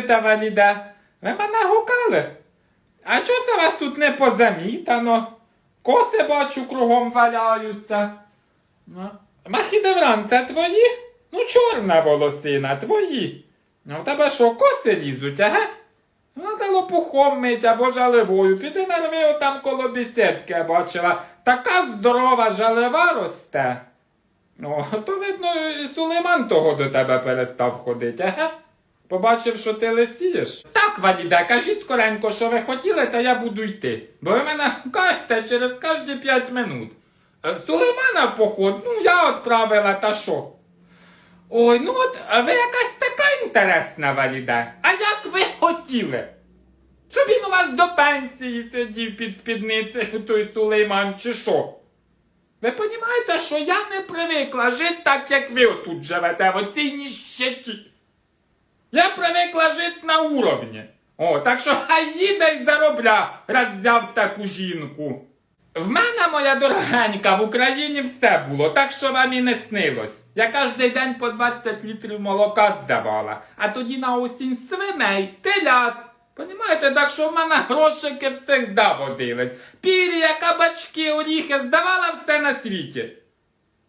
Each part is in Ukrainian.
лізете, валіде? Ви мене гукали? А чого це вас тут не позамітано? Коси бачу кругом валяються. Ну, Махідевран, це твої? Ну, чорна волосина, твої. Ну, в тебе що, коси лізуть, ага? Надо лопухом мить або жалевою. Піди нарви отам коло бісідки, бачила. Така здорова жалева росте. Ну, то видно, і Сулейман того до тебе перестав ходити, ага? Побачив, що ти лисієш. Так, Валіде, кажіть скоренько, що ви хотіли, та я буду йти. Бо ви мене гукаєте через кожні п'ять минут. Е, Сулеймана в поход, ну я відправила, та що? Ой, ну от ви якась така інтересна, Валіде. А як ви хотіли? Щоб він у вас до пенсії сидів під спідницею, той Сулейман, чи що? Ви розумієте, що я не привикла жити так, як ви отут живете, в оцій ніщеті. Я привикла жити на уровні. О, так що хай й заробля, раз взяв таку жінку. В мене, моя дорогенька, в Україні все було, так що вам і не снилось. Я кожен день по 20 літрів молока здавала, а тоді на осінь свиней, телят. Понімаєте, так що в мене грошики всегда водились. Пір'я, кабачки, оріхи, здавала все на світі.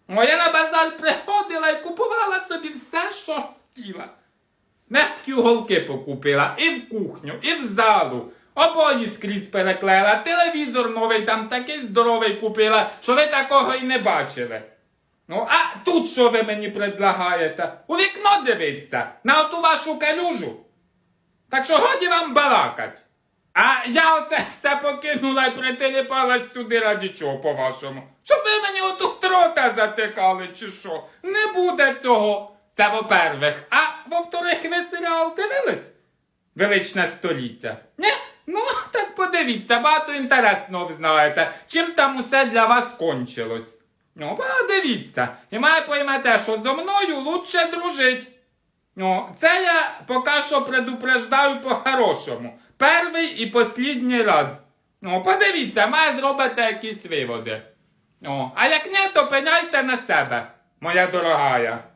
О, я на базар приходила і купувала собі все, що хотіла. Мягкі уголки покупила і в кухню, і в залу. Обої скрізь переклеїла, телевізор новий там такий здоровий купила, що ви такого і не бачили. Ну, а тут що ви мені предлагаєте? У вікно дивиться, на оту вашу калюжу. Так що годі вам балакать. А я оце все покинула і притиліпалась сюди раді чого, по-вашому. Щоб ви мені отут рота затикали, чи що? Не буде цього. Це во-первых. А во-вторых, ви серіал дивились? Величне століття. Ні? Ну, так подивіться, багато інтересного ви знаєте, чим там усе для вас кончилось. Ну, подивіться. І має поймете, що зо мною лучше дружить. Ну, це я поки що предупреждаю по-хорошому. Перший і послідній раз. Ну, подивіться, має зробити якісь виводи. Ну, а як ні, то пеняйте на себе, моя дорогая.